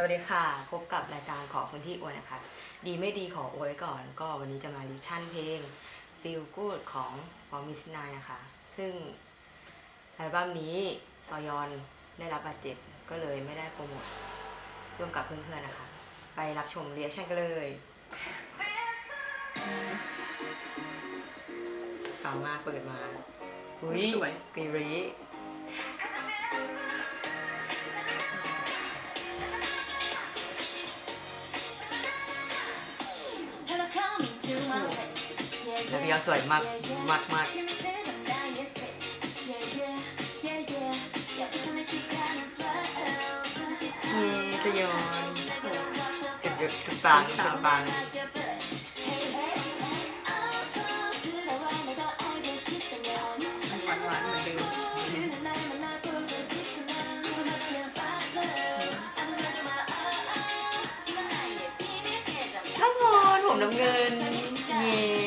สวัสดีค่ะ พบกับรายการขอพื้นที่อวยนะคะ ดีไม่ดีขออวยไว้ก่อน ก็วันนี้จะมาดิชั่นเพลง Feel Good ของปอมิสนายนะคะ ซึ่งอัลบั้มนี้ซอยอนได้รับบาดเจ็บก็เลยไม่ได้โปรโมทร่วมกับเพื่อนๆนะคะ ไปรับชมเรียกชั่นกันเลยฟังมากเปิดมา อุ้ยสวยกรีรี แล้วพี่ก็สวยมากมากมากมีชยอนสุดยอดสุดปังสุดปังหวานหวานๆเหมือนเดิมน้ำมนผมน้ำเงินเย่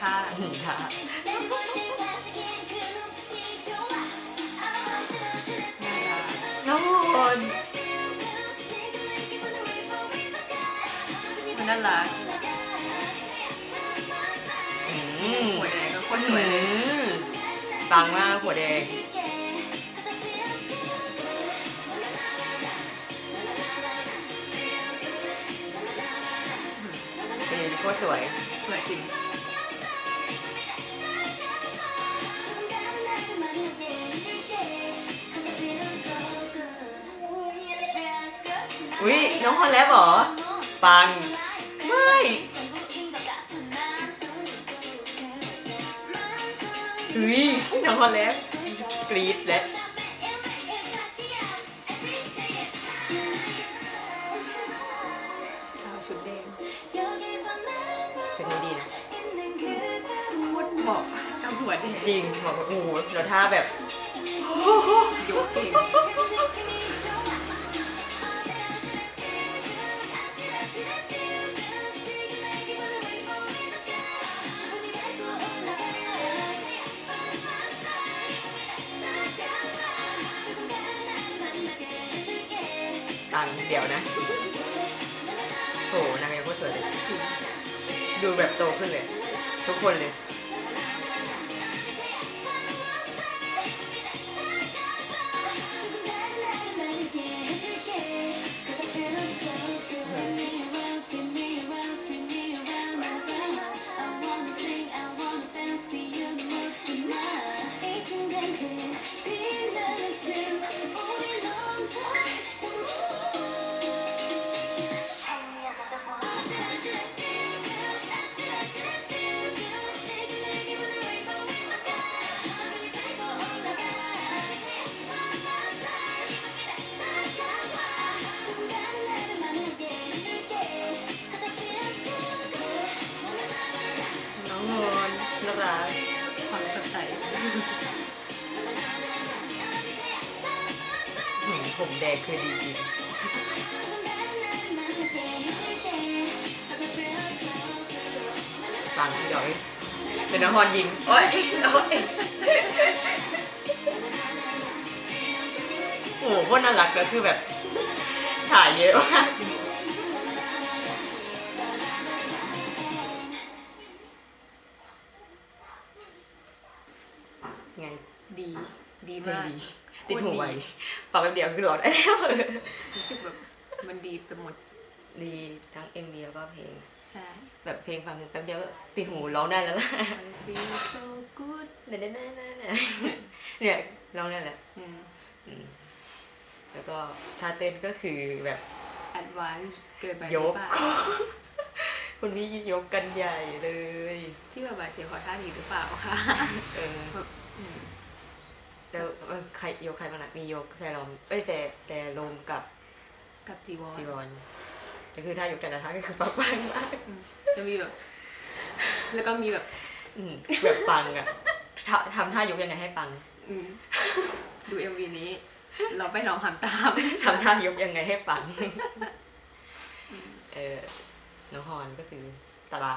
ชาหนึ่งค่ะน้ำมนมันน่ารักอืมหัวแดงก็โคตรสวยเลยอืมปังมากหัวแดงเออโคตรสวย สวยจริง น้องฮอนแลบเหรอ ปัง ไม่ อุ้ยน้องฮอนแลบกรี๊ดและชาวชุดแดงชุดนี้ดีนะโคตรเหมาะกับหัวแดงจริงบอกว่าโอ้โหแล้วท่าแบบโยกเก่ง เดี๋ยวนะโหนางเอกโคตรสวยเลยดูแบบโตขึ้นเลย ทุกคนเลยาความสดใสหืมผมแดงคือดีจริงปังเดี๋ยวเป็นน้องฮอนยิงโอ๊ยโอ๊ยโอ้โหโคตรน่ารักแล้วคือแบบถ่ายเยอะมาก ไงดี ดีเพลงมากดีติดหูไว้ฟังแป๊บเดียวคือหลอดได้แล้วรู้สึกแบบมันดีไปหมด ดีทั้ง MV แล้วก็เพลง ใช่แบบเพลงฟังแป๊บเดียวก็ติดหูร้องได้แล้วล่ะ I feel so good เนี่ยเนี่ยร้องได้แหละอืมอืมแล้วก็ท่าเต้นก็คือแบบ advance เกินไปหยรือกเปล่าคนนี้ยกกันใหญ่เลย ที่แบบบาดเจ็บขอท่านี้หรือเปล่าคะ เออแบบอืมแล้ว เออใครยกใครบ้างนะมียกแซลอมเอ้ยแซแซลมกับกับจีวรจีวอนก็คือถ้ายกแต่ละท่าก็คือปังปังมากอืมจะมีแบบ แล้วก็มีแบบอืมแบบปังอะทำทำท่ายกยังไงให้ปังอืมดูเอ็มวีนี้ เราไปลองทำตามทำท่ายกยังไงให้ปัง เออน้องฮอนก็คือตาลาด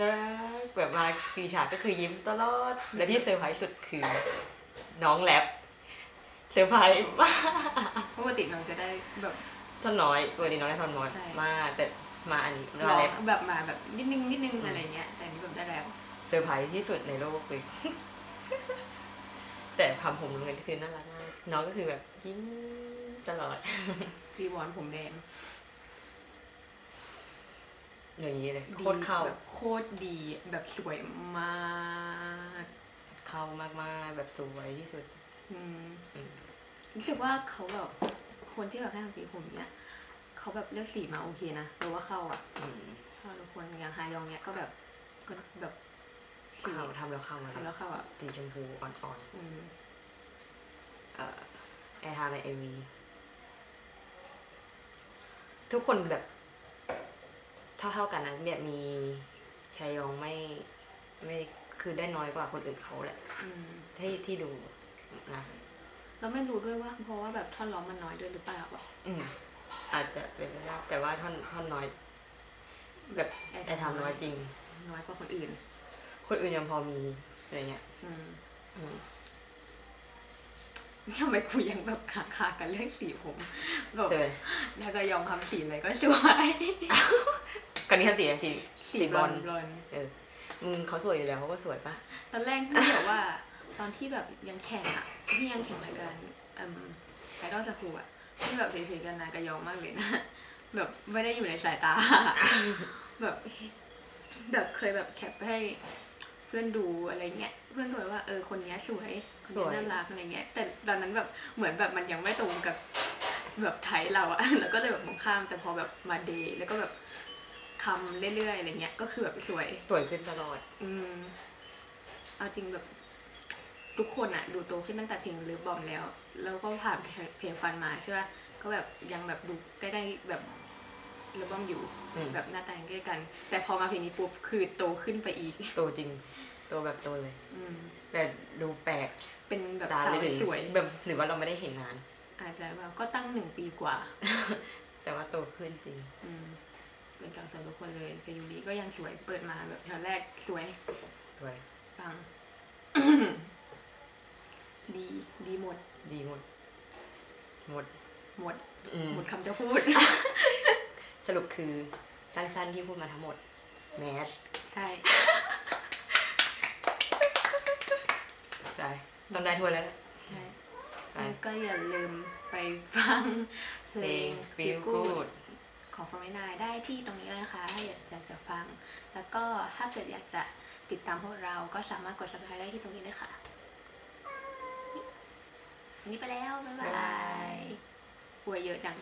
นะแบบมาปีฉากก็คือยิ้มตลอด และที่เซอร์ไพรส์สุดคือ น้องแรปเซอร์ไพรส์มากปกติน้องจะได้แบบ ท่อนน้อยปกติน้องได้ท่อนน้อยใช่ มากแต่มาอันนี้ร้มาอแรงปแบบมาแบบนิดนึงนิดนึงอะไรเงี้ย แต่อันนี้แบบได้แล้วเซอร์ไพรส์ที่สุดในโลกเลย แต่คำผมเงินคือน่ารักมากน้องก็คือแบบยิ้มตลอด จีวรผมแดงอย่างนี้เลยดีโคตรเข้าแบบโคตรดีแบบสวยมาก เข้ามากๆแบบสวยที่สุด อืมอืม รู้สึกว่าเขาแบบคนที่แบบให้ทำสีผมเนี้ยเขาแบบเลือกสีมาโอเคนะแต่ว่าเข้าอะอืมเข้าทุกคนอย่างฮายองเนี้ยก็แบบก็แบบสีเข้าทำแล้วเข้ามาทำแล้วเข้าอะสีชมพูอ่อนอืมๆเอ่อแอร์ไทม์ในเอ็มวีทุกคนแบบเท่าเท่าๆกันนะแบบมีชายองไม่ไม่ คือได้น้อยกว่าคนอื่นเขาแหละอืมที่ที่ดูนะเราไม่รู้ด้วยว่า เพราะว่าแบบท่อนร้องมันน้อยด้วยหรือเปล่าอะอืมอาจจะเป็นไปได้แต่ว่าท่อนท่อนน้อย แบบไอทำน้อยจริง น้อยกว่าคนอื่น คนอื่นยังพอมีอะไรเงี้ย อืมอืมทำไมกูยังแบบคาคาๆกันเรื่องสีผมแบบเจอนากายองทำสีอะไรก็สวยกันนี้ทำสีอะไรสีสีบบบลออลนบลอนเออ มึงเขาสวยอยู่แล้วเขาก็สวยปะตอนแรกพี่แบบว่า ตอนที่แบบยังแข่งอะพี่ยังแข่งรายการอ่มไอดอลสกูอะที่แบบเฉยๆกันนากายองมากเลยนะแบบไม่ได้อยู่ในสายตา แบบแบบเคยแบบแคปให้เพื่อนดูอะไรเงี้ยเพื่อนก็แบบว่าเออคนนี้สวยคนนี้น่ารักอะไรเงี้ย แต่ตอนนั้นแบบเหมือนแบบมันยังไม่ตรงกับแบบไทยเราอะแล้วก็เลยแบบมองข้ามแต่พอแบบมาเดย์แล้วก็แบบ คำเรื่อยๆอะไรเงี้ย ก็คือแบบสวย สวยขึ้นตลอด อืมเอาจริงแบบ ทุกคนอะดูโตขึ้นตั้งแต่เพลงเลิฟบอมแล้ว แล้วก็ผ่านเพลงฟันมาใช่ป่ะก็แบบยังแบบดูใกล้ๆแบบเลิฟบอมอยู่ อืม แบบหน้าตาใกล้กัน แต่พอมาเพลงนี้ปุ๊บคือโตขึ้นไปอีก โตจริง โตแบบโตเลย อืม แต่ดูแปลกเป็นแบบตาสาเลวยหรือสวยแบบหรือว่าเราไม่ได้เห็นนาน อาจจะแบบก็ตั้งหนึ่งปีกว่า แต่ว่าโตขึ้นจริง อืม เป็นกลางสำหรับทุกคนเลยแต่ยูริก็ยังสวยเปิดมาแบบช็อตแรกสวยสวยปัง ดีดีหมด ดีหมด หมด หมด อืมหมดคำจะพูด สรุปคือสั้นๆที่พูดมาทั้งหมด แมสใช่ ได้ต้องได้ทั่วแล้วแหละใช่ไปแล้วก็อย่าลืมไปฟังเพเพลลงง Feel Feel Good Good ของ f o r m 9ได้ที่ตรงนี้เลยนะคะถ้าอยากอยากจะฟัง แล้วก็ถ้าเกิดอยากจะติดตามพวกเราก็สามารถกด subscribe ได้ที่ตรงนี้เลยค่ะนี่วันนี้ไปแล้ว บ๊ายบายอวยเยอะจัง